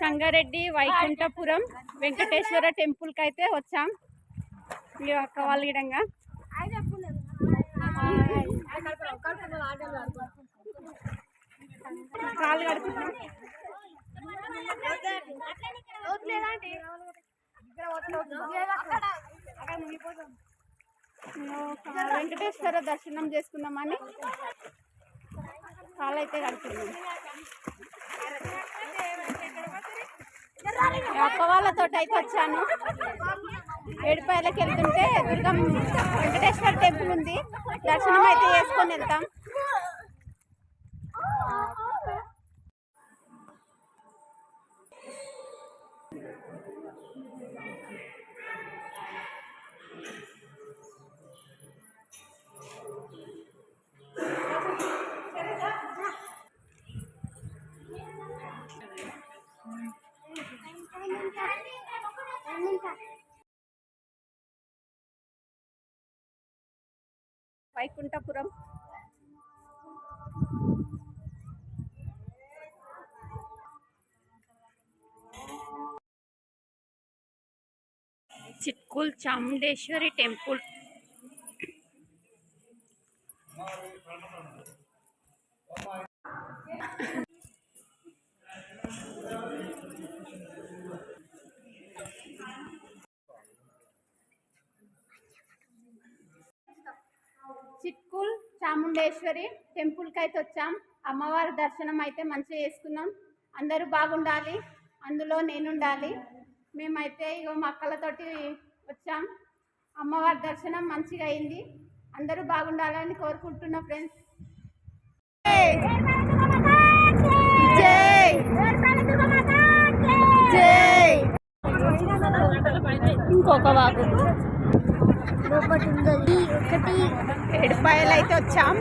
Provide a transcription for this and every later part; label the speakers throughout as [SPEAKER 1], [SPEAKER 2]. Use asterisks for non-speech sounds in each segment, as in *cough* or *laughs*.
[SPEAKER 1] సంగారెడ్డి వైకుంఠపురం వెంకటేశ్వర టెంపుల్కి అయితే వచ్చాం. ఈ యొక్క వాళ్ళగిడంగా కాలు కడుతున్నాం వెంకటేశ్వర దర్శనం చేసుకుందామని కాలు అయితే కడుతున్నాం అక్క వాళ్ళతో అయితే వచ్చాను. ఏడుపాయలకి వెళ్తుంటే దుర్గం వెంకటేశ్వర టెంపుల్ ఉంది. దర్శనం అయితే చేసుకొని వెళ్తాం. వైకుంఠపురం. చిట్కుల్ చాముండేశ్వరి టెంపుల్. చిట్కుల్ చాముండేశ్వరి టెంపుల్కి అయితే వచ్చాం. అమ్మవారి దర్శనం అయితే మంచిగా చేసుకున్నాం. అందరూ బాగుండాలి. అందులో నేనుండాలి. మేమైతే ఇగో మా అక్కలతోటి వచ్చాం. అమ్మవారి దర్శనం మంచిగా అయింది. అందరూ బాగుండాలని కోరుకుంటున్నా ఫ్రెండ్స్. జై! జై! ఇంకొక వాగు
[SPEAKER 2] ఒకటి ఉంది ఒకటి.
[SPEAKER 1] ఏడుపాయలు అయితే వచ్చాం.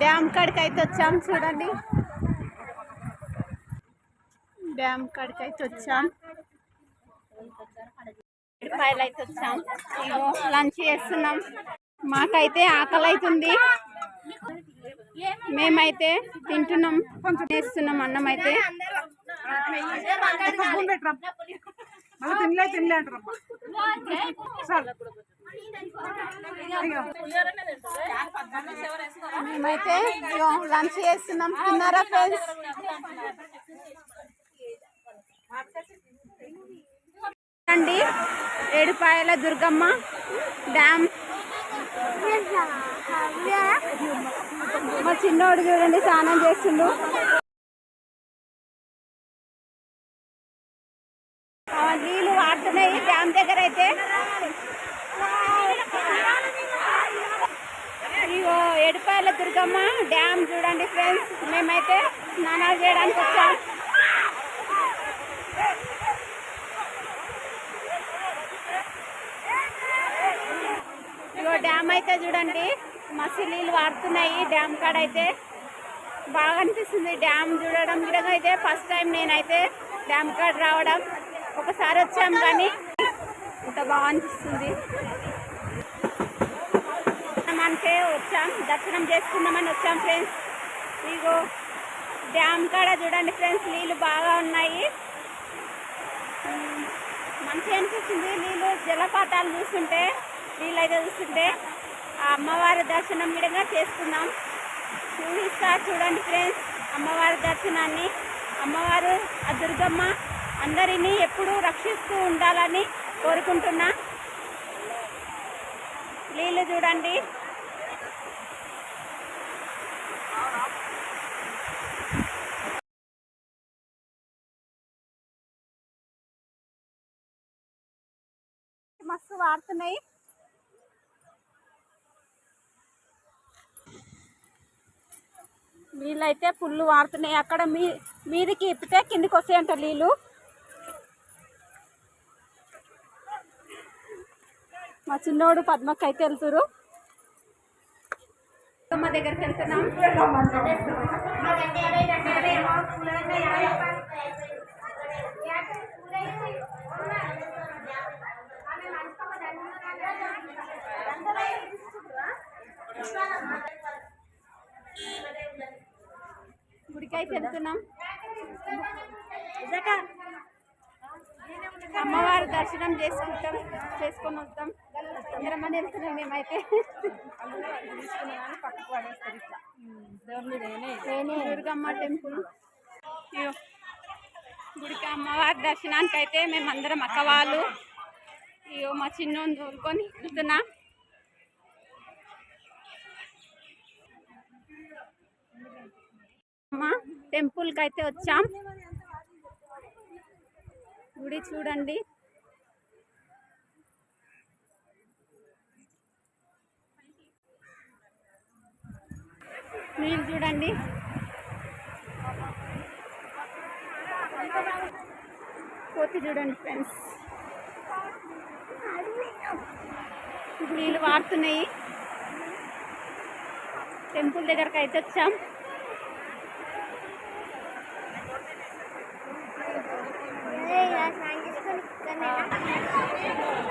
[SPEAKER 1] డ్యామ్ కాడికి అయితే వచ్చాం చూడండి. డ్యామ్ కాడికి అయితే వచ్చాం ఏడుపాయలు అయితే వచ్చాం. ఇగో లంచ్ చేస్తున్నాం. మాకైతే ఆకలి అవుతుంది మేమైతే తింటున్నాం చేస్తున్నాం అన్నం అయితే
[SPEAKER 3] మళ్ళీ తినలే తినలే అంటారమ్మా చాలు
[SPEAKER 1] మేమైతే లంచ్ చేస్తున్నాం. తిన్నారా ఫ్రెండ్స్? అండి ఏడుపాయల దుర్గమ్మ డ్యామ్. మా చిన్నోడు చూడండి స్నానం చేస్తుండు ఆ, నీళ్ళు వాడుతున్నాయి డ్యామ్ దగ్గర అయితే ఇగో ఏడుపాయల దుర్గమ్మ డ్యామ్ చూడండి ఫ్రెండ్స్ మేమైతే స్నానాలు చేయడానికి వచ్చాం. ఇగో డ్యామ్ అయితే చూడండి మస్తు నీళ్ళు వాడుతున్నాయి డ్యామ్ కాడ అయితే. బాగా అనిపిస్తుంది డ్యామ్ చూడడం. కూడా అయితే ఫస్ట్ టైం నేనైతే డ్యామ్ కాడ రావడం. ఒకసారి వచ్చాం కానీ ఇంత బాగా అనిపిస్తుంది. మనకే వచ్చాం దర్శనం చేసుకుందామని వచ్చాం ఫ్రెండ్స్. ఇగో డ్యామ్ కాడ చూడండి ఫ్రెండ్స్ నీళ్ళు బాగా ఉన్నాయి. మంచిగా అనిపిస్తుంది నీళ్ళు జలపాతాలు చూస్తుంటే నీళ్ళు అయితే చూస్తుంటే. ఆ అమ్మవారి దర్శనం విధంగా చేసుకుందాం. చూపిస్తా చూడండి ఫ్రెండ్స్ అమ్మవారి దర్శనాన్ని. అమ్మవారు ఆ దుర్గమ్మ అందరినీ ఎప్పుడూ రక్షిస్తూ ఉండాలని కోరుకుంటున్నా. నీళ్ళు చూడండి. మస్తు వాడుతున్నాయి. నీళ్ళు అయితే ఫుల్ వాడుతున్నాయి. అక్కడ మీ మీదికి ఇప్పితే కిందికి వస్తాయంట నీళ్ళు. మా చిన్నోడు పద్మకి అయితే వెళ్తురు. మా దగ్గరికి వెళ్తున్నాం. గుడికి అయితే వెళ్తున్నాం అమ్మవారి దర్శనం చేసుకుంటాం చేసుకొని వస్తాం. అందరం మంది వెళ్తున్నాం మేమైతే.
[SPEAKER 3] పక్కకు పడేస్తారు ఇట్లా దేవుని నేనే.
[SPEAKER 1] నేనే దుర్గమ్మ టెంపుల్. గుడికి అమ్మవారి దర్శనానికి అయితే మేమందరం అక్క వాళ్ళు. ఇగో మా చిన్నోని తోలుకొని వెళ్తున్నా. అమ్మ టెంపుల్కి అయితే వచ్చాం. గుడి చూడండి. మీరు చూడండి. కోతి చూడండి ఫ్రెండ్స్. నీళ్ళు వాడుతున్నాయి. టెంపుల్ దగ్గరకు అయితే వచ్చాం.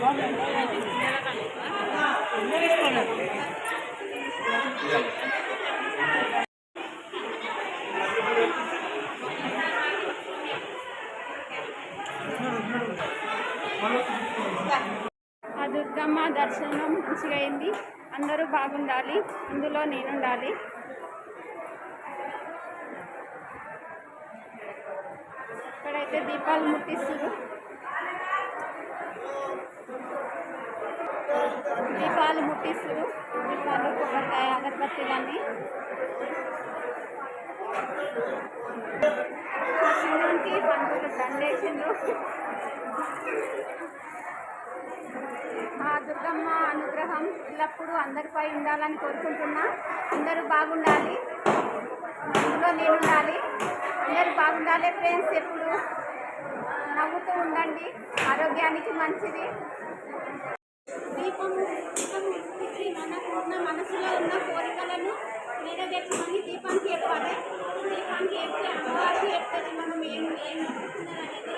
[SPEAKER 1] ఆ దుర్గమ్మ దర్శనం మంచిగా అయింది. అందరూ బాగుండాలి. అందులో నేనుండాలి. ఇక్కడైతే దీపాలు ముట్టిస్తారు దీపాలు ముట్టిస్తారు దీపాలు కొబ్బరికాయ అగరబత్తి కానీ శివునికి పండుగ దండేసిండ్రు ఆ దుర్గమ్మ అనుగ్రహం ఎల్లప్పుడూ అందరిపై ఉండాలని కోరుకుంటున్నా. అందరూ బాగుండాలి. అందులో నేను ఉండాలి అందరూ బాగుండాలి ఫ్రెండ్స్. ఎప్పుడు నవ్వుతూ ఉండండి. ఆరోగ్యానికి మంచిది. దీపము దీపం ముట్టించి మనకు ఉన్న మనసులో ఉన్న కోరికలను నెరవేర్చమని దీపానికి చెప్పాలి దీపానికి చెప్తే అమ్మవారికి చెప్తుంది మనం ఏం ఏం అనుకుంటున్నారు అనేది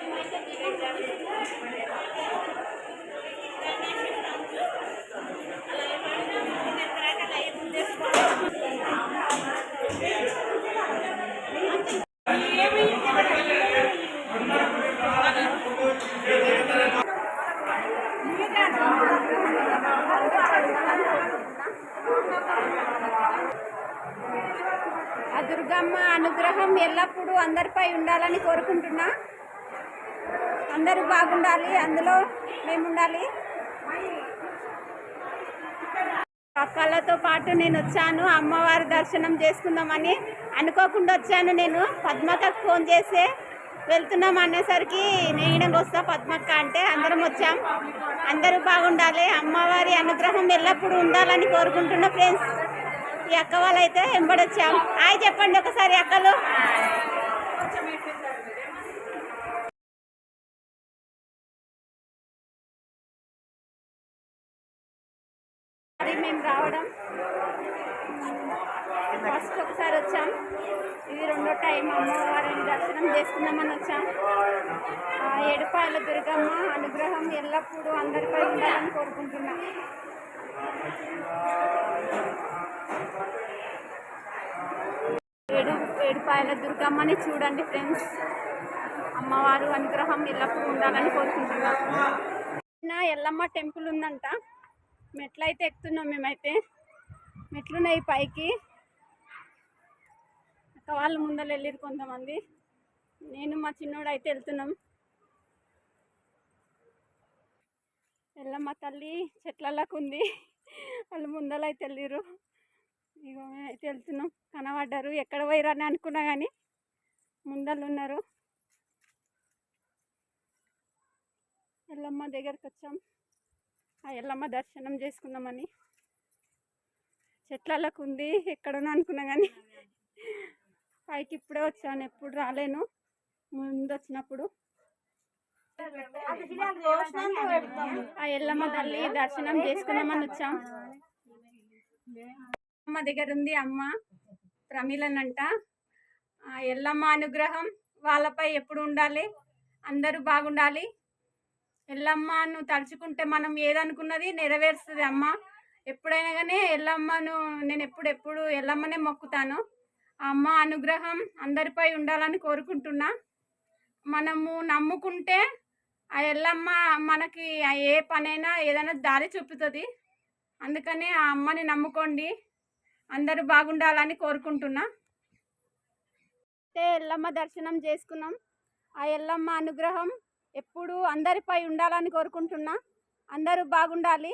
[SPEAKER 1] మేమైతే దీపం వెలిగిస్తున్నాం. ఆ దుర్గమ్మ అనుగ్రహం ఎల్లప్పుడూ అందరిపై ఉండాలని కోరుకుంటున్నా. అందరూ బాగుండాలి అందులో మేము ఉండాలి అక్కలతో పాటు నేను వచ్చాను అమ్మవారి దర్శనం చేసుకుందామని. అనుకోకుండా వచ్చాను నేను పద్మకకు ఫోన్ చేస్తే వెళ్తున్నాం అనేసరికి నేను వస్తా పద్మక్క అంటే అందరం వచ్చాం. అందరూ బాగుండాలి అమ్మవారి అనుగ్రహం ఎల్లప్పుడూ ఉండాలని కోరుకుంటున్నా ఫ్రెండ్స్ ఈ అక్క వాళ్ళైతే వెంబడొచ్చాం. హాయ్ చెప్పండి ఒకసారి అక్కలు. మేము రావడం. ఫస్ట్ ఒకసారి వచ్చాం. ఇది రెండో టైం అమ్మవారిని దర్శనం చేసుకుందామని వచ్చాం. ఆ ఏడుపాయల దుర్గమ్మ అనుగ్రహం ఎల్లప్పుడూ అందరిపై ఉండాలని కోరుకుంటున్నాం. ఏడు ఏడుపాయల దుర్గమ్మని చూడండి ఫ్రెండ్స్. అమ్మవారు అనుగ్రహం ఎల్లప్పుడూ ఉండాలని కోరుకుంటున్నాం. ఎల్లమ్మ టెంపుల్ ఉందంట. మెట్లయితే ఎక్కుతున్నాం మేమైతే. మెట్లున్నాయి పైకి. అక్క వాళ్ళు ముందర వెళ్ళారు కొంతమంది. నేను మా చిన్నోడు అయితే వెళ్తున్నాం. ఎల్లమ్మ తల్లి చెట్లలకు ఉంది. వాళ్ళు ముందలైతే అయితే వెళ్ళారు. ఇగో మేమైతే వెళ్తున్నాం. కనబడ్డారు. ఎక్కడ పోయిరని అనుకున్నా కానీ ముందళ్ళు ఉన్నారు. ఎల్లమ్మ దగ్గరికి వచ్చాం. ఆ ఎల్లమ్మ దర్శనం చేసుకుందామని. చెట్లలోకి ఉంది. ఎక్కడనో అనుకున్నా కానీ పైకి ఇప్పుడే వచ్చాను. ఎప్పుడు రాలేను. ముందు వచ్చినప్పుడు. ఆ ఎల్లమ్మ తల్లి దర్శనం చేసుకుందామని వచ్చాం. అమ్మ దగ్గర ఉంది అమ్మ. ప్రమిలనంట. ఆ ఎల్లమ్మ అనుగ్రహం వాళ్ళపై ఎప్పుడు ఉండాలి? అందరూ బాగుండాలి. ఎల్లమ్మను తలుచుకుంటే మనం ఏదనుకున్నది నెరవేరుస్తుంది అమ్మ. ఎప్పుడైనా కానీ ఎల్లమ్మను నేను ఎప్పుడు ఎప్పుడు ఎల్లమ్మనే మొక్కుతాను. ఆ అమ్మ అనుగ్రహం అందరిపై ఉండాలని కోరుకుంటున్నా. మనము నమ్ముకుంటే ఆ ఎల్లమ్మ మనకి ఏ పనైనా ఏదైనా దారి చూపుతుంది. అందుకని ఆ అమ్మని నమ్ముకోండి. అందరూ బాగుండాలని కోరుకుంటున్నా. అయితే ఎల్లమ్మ దర్శనం చేసుకున్నాం. ఆ ఎల్లమ్మ అనుగ్రహం ఎప్పుడు అందరిపై ఉండాలని కోరుకుంటున్నా. అందరూ బాగుండాలి.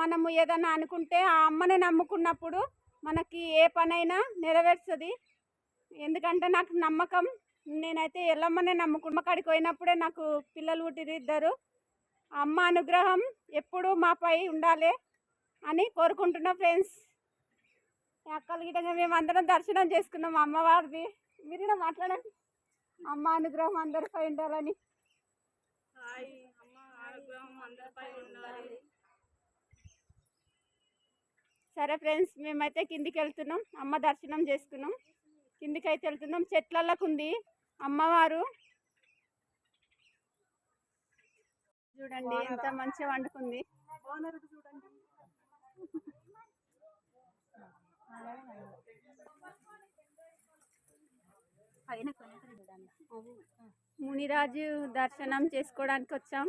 [SPEAKER 1] మనము ఏదైనా అనుకుంటే ఆ అమ్మని నమ్ముకున్నప్పుడు మనకి ఏ పనైనా నెరవేరుస్తుంది ఎందుకంటే నాకు నమ్మకం నేనైతే ఎల్లమ్మనే నమ్ముకున్న. కాడికి పోయినప్పుడే నాకు పిల్లలు పుట్టిరు ఇద్దరు. ఆ అమ్మ అనుగ్రహం ఎప్పుడు మాపై ఉండాలి అని కోరుకుంటున్నా ఫ్రెండ్స్. అక్కల గిట్టగా మేము అందరం దర్శనం చేసుకున్నాం అమ్మవారిది మీరు కూడా మాట్లాడండి. అమ్మ అనుగ్రహం అందరిపై ఉండాలని. సరే ఫ్రెండ్స్ మేమైతే కిందికి వెళ్తున్నాం. అమ్మ దర్శనం చేసుకున్నాం. కిందికి అయితే వెళ్తున్నాం. చెట్లలోకి ఉంది అమ్మవారు. చూడండి ఎంత మంచిగా వండుకుంది. మునిరాజు దర్శనం చేసుకోవడానికి వచ్చాం.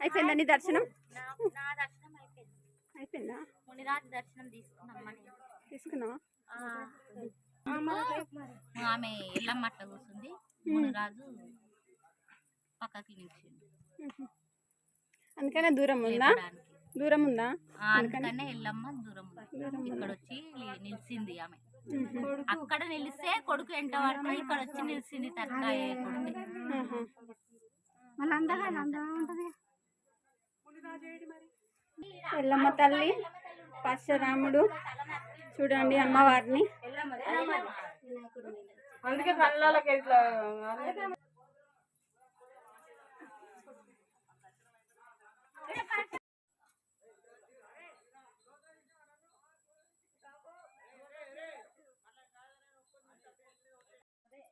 [SPEAKER 1] అయిపోయిందా నీ దర్శనం
[SPEAKER 2] అయిపోయింది. మునిరాజు దర్శనం తీసుకున్నాం మనం.
[SPEAKER 1] తీసుకున్నావా?
[SPEAKER 2] ఆమె ఎల్లమ్మట్ట కూర్చుంది. మునిరాజు పక్కకి నిలిచింది
[SPEAKER 1] అందుకనే దూరం ఉందా. దూరం ఉందా?
[SPEAKER 2] ఆ, అందుకనే. ఎల్లమ్మ దూరం ఉంది. ఇక్కడ వచ్చి నిలిచింది ఆమె. అక్కడ నిలిస్తే కొడుకు ఎంట పడితే ఇక్కడ వచ్చి నిలిచింది తర్కాయ కొడుకు.
[SPEAKER 1] ఎల్లమ్మ తల్లి పరశురాముడు చూడండి అమ్మవారిని.
[SPEAKER 3] అందుకే కళ్ళకి ఇట్లా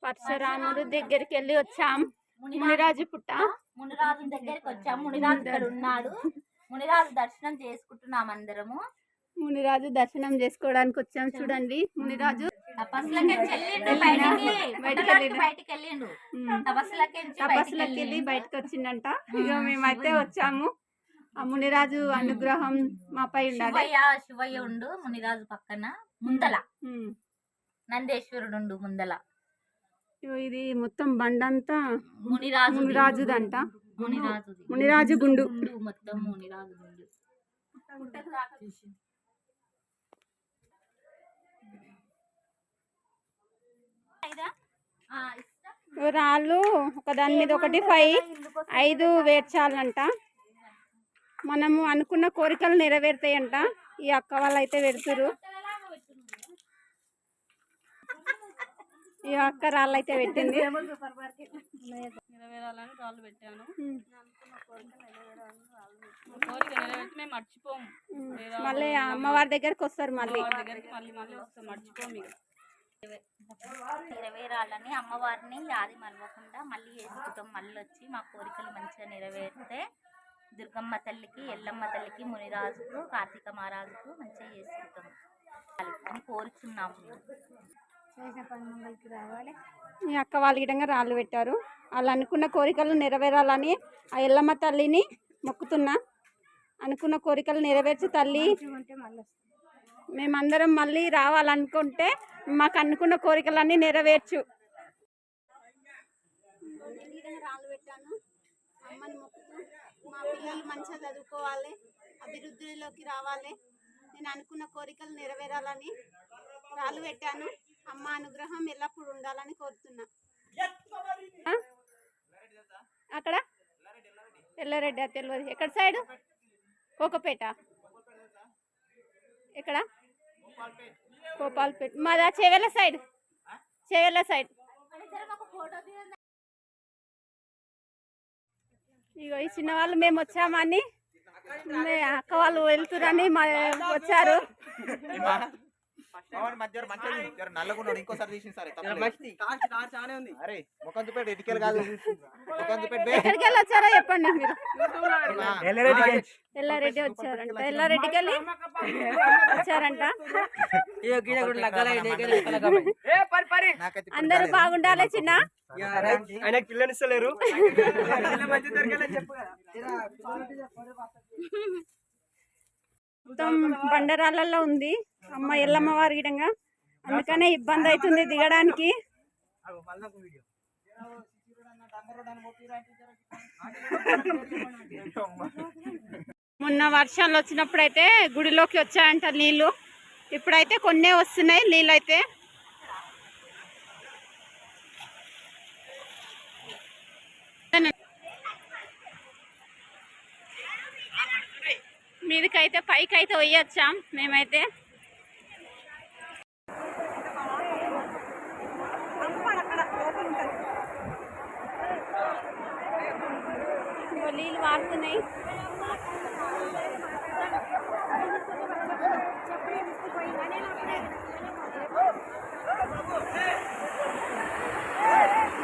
[SPEAKER 1] పరశురాముడు దగ్గరికి వెళ్ళి వచ్చాం. మునిరాజు పుట్ట.
[SPEAKER 2] మునిరాజు దగ్గరికి వచ్చాము మునిరాజు ఇక్కడ ఉన్నాడు. మునిరాజు దర్శనం చేసుకుంటున్నాం అందరము.
[SPEAKER 1] మునిరాజు దర్శనం చేసుకోవడానికి వచ్చాం చూడండి. మునిరాజు
[SPEAKER 2] తపస్సులకి
[SPEAKER 1] వెళ్ళి బయటకు వచ్చిండంట ఇక మేమైతే వచ్చాము. ఆ మునిరాజు అనుగ్రహం మాపై ఉండాలి.
[SPEAKER 2] శివయ్య శివయ్య ఉండు మునిరాజు పక్కన. ముందల. నందేశ్వరుడు ఉండు ముందల.
[SPEAKER 1] ఇది మొత్తం బండంతా
[SPEAKER 2] మునిరాజు
[SPEAKER 1] మునిరాజుదంట.
[SPEAKER 2] మునిరాజు
[SPEAKER 1] మునిరాజు గుండు.
[SPEAKER 2] గుండు మొత్తం మునిరాజు గుండు ఆ, ఇస్తా.
[SPEAKER 1] ఇగో రాళ్ళు ఒక దాని మీద ఒకటి ఫైవ్ ఐదు వేర్చాలంట. మనము అనుకున్న కోరికలు నెరవేరుతాయంట. ఈ అక్క వాళ్ళు అయితే పెడుతురు ఈ అక్క రాళ్ళు అయితే పెట్టింది.
[SPEAKER 3] నెరవేరాలని రాళ్ళు పెట్టాను. కోరిక మర్చిపోము.
[SPEAKER 1] మళ్ళీ అమ్మవారి దగ్గరకు వస్తారు మళ్ళీ.
[SPEAKER 3] దగ్గరికి మళ్ళీ మళ్ళీ వస్తాం. మర్చిపోము ఇక.
[SPEAKER 2] నెరవేరాలని అమ్మవారిని యాది మలవకుండా మళ్ళీ వేసుకుంటాం మళ్ళీ వచ్చి మా కోరికలు మంచిగా నెరవేరితే దుర్గమ్మ తల్లికి ఎల్లమ్మ తల్లికి మునిరాజుకు కార్తీక మహారాజుకు మంచిగా చేసుకుంటాం. అని కోరుచున్నాము
[SPEAKER 1] ఈ అక్క వాళ్ళ గిటంగా రాళ్ళు పెట్టారు. వాళ్ళు అనుకున్న కోరికలు నెరవేరాలని ఆ ఎల్లమ్మ తల్లిని మొక్కుతున్నా. అనుకున్న కోరికలు నెరవేర్చి తల్లి మేమందరం మళ్ళీ రావాలనుకుంటే మాకు అనుకున్న కోరికలన్నీ నెరవేర్చు. రాళ్ళు పెట్టాను. అమ్మని మొక్కుతూ మా పిల్లలు మంచిగా చదువుకోవాలి అభివృద్ధిలోకి రావాలి. నేను అనుకున్న కోరికలు నెరవేరాలని రాళ్ళు పెట్టాను. అమ్మ అనుగ్రహం ఎల్లప్పుడూ ఉండాలని కోరుతున్నా. ఆ? ఎల్లారెడ్డి తెలియదు ఎక్కడ సైడ్? కోకపేట. ఎక్కడ? గోపాల్పేట. మాదా చెవెల సైడ్. చెవెల సైడ్. ఇగో ఈ చిన్న వాళ్ళు మేము వచ్చామని మే- అక్క వాళ్ళు వెళ్తురని మా వచ్చారు.
[SPEAKER 4] మధ్య మంచిగా నల్లగున్నాడు ఇంకోసారి తీసిన సరే అరే ముఖం చూపెట్టి ఇటుకలు కాదు. ముఖం చూపెట్టి
[SPEAKER 1] ఎక్కడికి వెళ్ళి వచ్చారో చెప్పండి మీరు. ఎల్లారెడ్డి వచ్చారంట. ఎల్లారెడ్డికి వెళ్ళి వచ్చారంట.
[SPEAKER 4] నాకైతే
[SPEAKER 1] అందరూ బాగుండాలి చిన్న?
[SPEAKER 5] ఆయనకు పిల్లని ఇస్తలేరు. *laughs*
[SPEAKER 1] మొత్తం బండరాళ్ళల్లో ఉంది. అమ్మ ఎల్లమ్మ వారి గిడంగా అందుకనే ఇబ్బంది అవుతుంది దిగడానికి. మొన్న వర్షాలు వచ్చినప్పుడైతే గుడిలోకి వచ్చాయంట నీళ్ళు. ఇప్పుడైతే కొన్నే వస్తున్నాయి నీళ్ళు అయితే మీదకైతే పైకి అయితే వేయొచ్చాం మేమైతే. ఇదిగో నీళ్ళు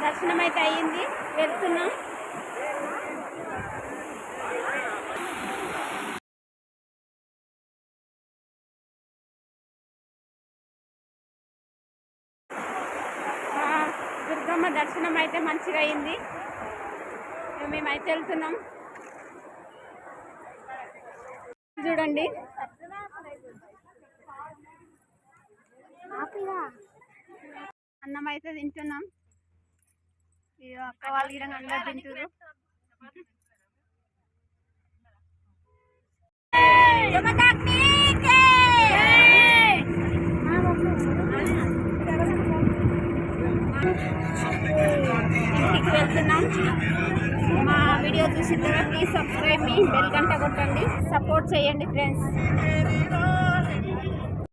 [SPEAKER 1] దర్శనం అయితే అయ్యింది. వెళ్తున్నాం ఆ, దుర్గమ్మ దర్శనం అయితే మంచిగా అయింది ఇక మేమైతే వెళ్తున్నాం చూడండి. అన్నం అయితే తింటున్నాం. అక్క వాళ్ళు గిడ అందరు తింటున్నారు వెళ్తున్నాం. చూసిన తర్వాత ప్లీజ్ సబ్స్క్రైబ్ మీ బెల్ గంట కొట్టండి. సపోర్ట్ చేయండి ఫ్రెండ్స్